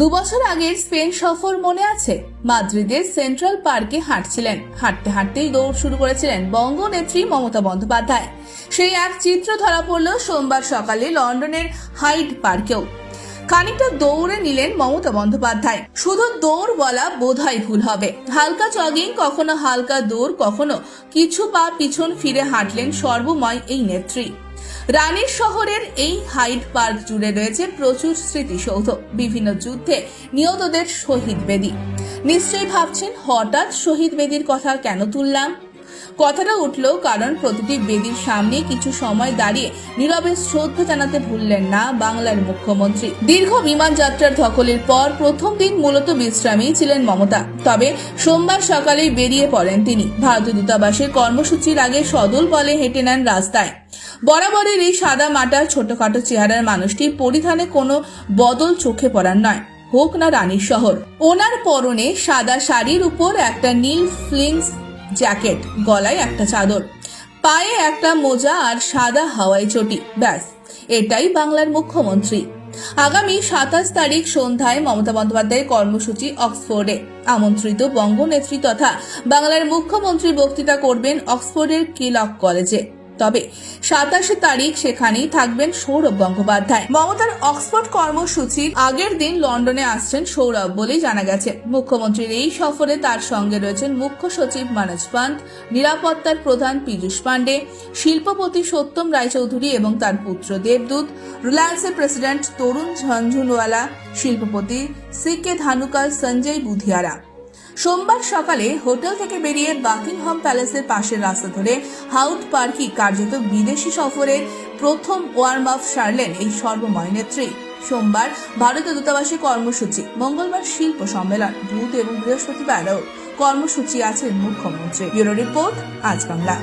দুবছর আগের স্পেন সফর মনে আছে? মাদ্রিদের সেন্ট্রাল পার্কে হাঁটছিলেন। হাঁটতে হাঁটতেই দৌড় শুরু করেছিলেন বঙ্গনেত্রী মমতা বন্দ্যোপাধ্যায়। সেই এক চিত্র ধরা পড়ল সোমবার সকালে লন্ডনের হাইড পার্কেও। খানিকটা দৌড়ে নিলেন মমতা বন্দ্যোপাধ্যায়। শুধু দৌড় বলা বোধহয় ভুল হবে। হালকা জগিং কখনো হালকা দৌড়, কখনো কিছু পা পিছন ফিরে হাঁটলেন সর্বময় এই নেত্রী। রানীর শহরের এই হাইড পার্ক জুড়ে রয়েছে প্রচুর স্মৃতিসৌধ। বিভিন্ন যুদ্ধে নিহতদের শহীদ বেদি। নিশ্চয়ই ভাবছেন হঠাৎ শহীদ বেদির কথা কেন তুললাম? কথাটা উঠল কারণ প্রতিটি বেদির সামনে কিছু সময় দাঁড়িয়ে নীরবে শ্রদ্ধা জানাতে ভুললেন না বাংলার মুখ্যমন্ত্রী। দীর্ঘ বিমান যাত্রার ধকলের পর প্রথম দিন মূলত বিশ্রামী ছিলেন মমতা। তবে সোমবার সকালেই বেরিয়ে পড়েন তিনি। ভারতীয় দূতাবাসের কর্মসূচির আগে সদল বলে হেঁটে নেন রাস্তায়। বরাবরের এই সাদা মাটার ছোটখাটো চেহারার মানুষটি পরিধানে কোনো বদল চোখে পড়ার নয়। হোক না রানীর শহর। ওনার পরনে সাদা শাড়ির উপর একটা নীল ফ্লিংস জ্যাকেট, গলায় একটা চাদর, পায়ে একটা মোজা আর সাদা হাওয়াই চটি, ব্যাস, এটাই বাংলার মুখ্যমন্ত্রী। আগামী সাতাশ তারিখ সন্ধ্যায় মমতা বন্দ্যোপাধ্যায়ের কর্মসূচি অক্সফোর্ডে। আমন্ত্রিত বঙ্গনেত্রী তথা বাংলার মুখ্যমন্ত্রী বক্তৃতা করবেন অক্সফোর্ডের কিলক কলেজে। তবে সাতাশে তারিখ সেখানেই থাকবেন সৌরভ গঙ্গোপাধ্যায়। মমতার অক্সফোর্ড কর্মসূচির আগের দিন লন্ডনে আসছেন সৌরভ বলেই জানা গেছে। মুখ্যমন্ত্রীর এই সফরে তার সঙ্গে রয়েছেন মুখ্য সচিব মানজ পান্ত নিরাপত্তার প্রধান পীযূষ পান্ডে শিল্পপতি সত্যম রায়চৌধুরী এবং তার পুত্র দেবদূত, রিলায়েন্সের প্রেসিডেন্ট তরুণ ঝঞ্ঝুনওয়ালা শিল্পপতি সি কে ধানুকার সঞ্জয় বুধিয়ারা। সোমবার সকালে হোটেল থেকে বেরিয়ে বাকিংহাম প্যালেসের পাশের রাস্তা ধরে হাউট পার্কি কার্যত বিদেশি সফরে প্রথম ওয়ার্ম আপ সারলেন এই সর্বময় নেত্রী। সোমবার ভারতীয় দূতাবাসে কর্মসূচি, মঙ্গলবার শিল্প সম্মেলন, বুধ এবং বৃহস্পতিবারও কর্মসূচি আছে মুখ্যমন্ত্রী ব্যুরো রিপোর্ট, আজ বাংলা।